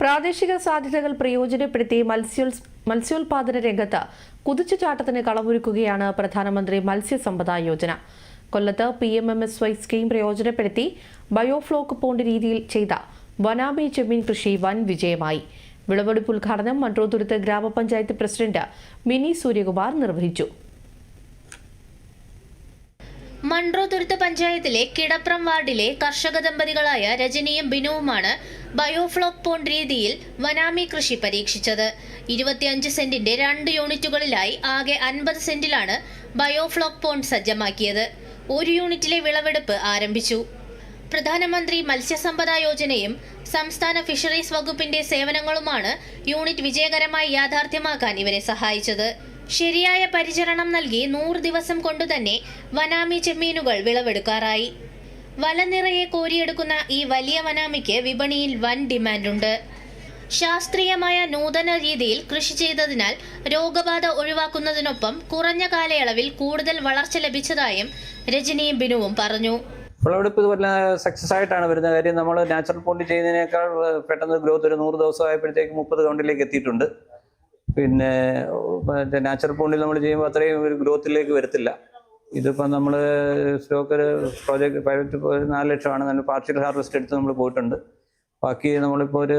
പ്രാദേശിക സാധ്യതകൾ പ്രയോജനപ്പെടുത്തി മത്സ്യോൽ മത്സ്യോൽപാദന രംഗത്ത് കുതിച്ചുചാട്ടത്തിന് കളമൊരുക്കുകയാണ് പ്രധാനമന്ത്രി മത്സ്യസമ്പദ യോജന. കൊല്ലത്ത് P M M S Y scheme പ്രയോജനപ്പെടുത്തി ബയോഫ്ലോക്ക് പോണ്ട് രീതിയിൽ ചെയ്ത വനാമി ചെമ്മീൻ കൃഷി വൻ വിജയമായി. വിളവെടുപ്പ് ഉദ്ഘാടനം മൺട്രോതുരുത്ത് ഗ്രാമപഞ്ചായത്ത് പ്രസിഡന്റ് മിനി സൂര്യകുമാർ നിർവഹിച്ചു. മൺട്രോ തുരുത്ത് പഞ്ചായത്തിലെ കിടപ്രം വാർഡിലെ കർഷക ദമ്പതികളായ രജനിയും ബിനുവുമാണ് ബയോഫ്ലോക് പോണ്ട് രീതിയിൽ വനാമി കൃഷി പരീക്ഷിച്ചത്. ഇരുപത്തിയഞ്ച് സെന്റിന്റെ രണ്ട് യൂണിറ്റുകളിലായി ആകെ അൻപത് സെന്റിലാണ് ബയോഫ്ലോക് പോണ്ട് സജ്ജമാക്കിയത്. ഒരു യൂണിറ്റിലെ വിളവെടുപ്പ് ആരംഭിച്ചു. പ്രധാനമന്ത്രി മത്സ്യസമ്പദ യോജനയും സംസ്ഥാന ഫിഷറീസ് വകുപ്പിന്റെ സേവനങ്ങളുമാണ് യൂണിറ്റ് വിജയകരമായി യാഥാർത്ഥ്യമാക്കാൻ ഇവരെ സഹായിച്ചത്. ശരിയായ പരിചരണം നൽകി നൂറ് ദിവസം കൊണ്ടുതന്നെ വനാമി ചെമ്മീനുകൾ വിളവെടുക്കാറായി. വല നിറയെ കോരിയെടുക്കുന്ന ഈ വലിയ വനാമിക്ക് വിപണിയിൽ വൻ ഡിമാൻഡുണ്ട്. ശാസ്ത്രീയമായ നൂതന രീതിയിൽ കൃഷി ചെയ്തതിനാൽ രോഗബാധ ഒഴിവാക്കുന്നതിനൊപ്പം കുറഞ്ഞ കാലയളവിൽ കൂടുതൽ വളർച്ച ലഭിച്ചതായും രജനിയും ബിനുവും പറഞ്ഞു. വിളവെടുപ്പ് വല്ല സക്സസ് ആയിട്ടാണ് വരുന്നത്. കാര്യം നമ്മൾ നാച്ചുറൽ പോണ്ടി ചെയ്യുന്നതിനേക്കാൾ പെട്ടെന്ന് ഗ്രോത്ത് ഒരു നൂറ് ദിവസം ആയപ്പോഴത്തേക്ക് മുപ്പത് കൗണ്ടിലേക്ക് എത്തിയിട്ടുണ്ട്. പിന്നെ മറ്റേ നാച്ചുറൽ പോണ്ടിൽ നമ്മൾ ചെയ്യുമ്പോൾ അത്രയും ഒരു ഗ്രോത്തിലേക്ക് വരത്തില്ല. ഇതിപ്പോൾ നമ്മൾ സ്റ്റോക്ക് പ്രോജക്റ്റ് പ്രൈവറ്റ് നാല് ലക്ഷമാണ്. നല്ല പാർഷ്യൽ ഹാർവെസ്റ്റ് എടുത്ത് നമ്മൾ പോയിട്ടുണ്ട്. ബാക്കി നമ്മളിപ്പോൾ ഒരു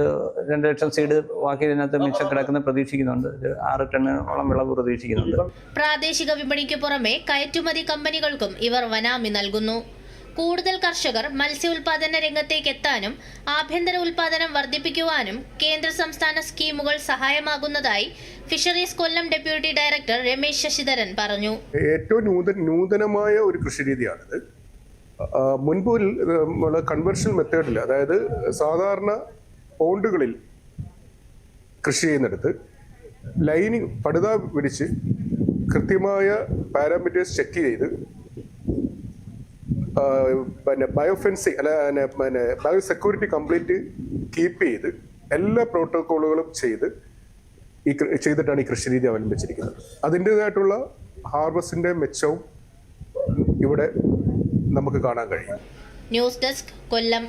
രണ്ട് ലക്ഷം സീഡ് ബാക്കി ഇതിനകത്ത് മിച്ചം കിടക്കുന്ന പ്രതീക്ഷിക്കുന്നുണ്ട്. ആറ് ടണ്ണോളം വിളവ് പ്രതീക്ഷിക്കുന്നുണ്ട്. പ്രാദേശിക വിപണിക്ക് പുറമെ കയറ്റുമതി കമ്പനികൾക്കും ഇവർ വനാമി നൽകുന്നു. കൂടുതൽ കർഷകർ മത്സ്യ ഉൽപാദന രംഗത്തേക്ക് എത്താനും ആഭ്യന്തര ഉൽപാദനം വർദ്ധിപ്പിക്കുവാനും കേന്ദ്ര സംസ്ഥാന സ്കീമുകൾ സഹായമാകുന്നതായി fisheries Kollam deputy director Ramesh Sasidharan പറഞ്ഞു. ഏറ്റവും നൂതന നൂതനമായ ഒരു കൃഷിരീതിയാണിത്. രീതിയാണിത് മുൻപ് കൺവെർഷൻ മെത്തേഡിൽ അതായത് സാധാരണ പോണ്ടുകളിൽ കൃഷി ചെയ്യുന്നിടത്ത് ലൈനിങ് പടുത പിടിച്ച് കൃത്യമായ പാരാമീറ്റേഴ്സ് ചെക്ക് ചെയ്ത് പിന്നെ ബയോഫെൻസി അല്ല പിന്നെ ബയോ സെക്യൂരിറ്റി കംപ്ലീറ്റ് കീപ്പ് ചെയ്ത് എല്ലാ പ്രോട്ടോക്കോളുകളും ചെയ്ത് ഈ ചെയ്തിട്ടാണ് ഈ കൃഷിരീതി അവലംബിച്ചിരിക്കുന്നത്. അതിന്റെതായിട്ടുള്ള ഹാർവസ്റ്റിന്റെ മെച്ചവും ഇവിടെ നമുക്ക് കാണാൻ കഴിയും. News desk Kollam.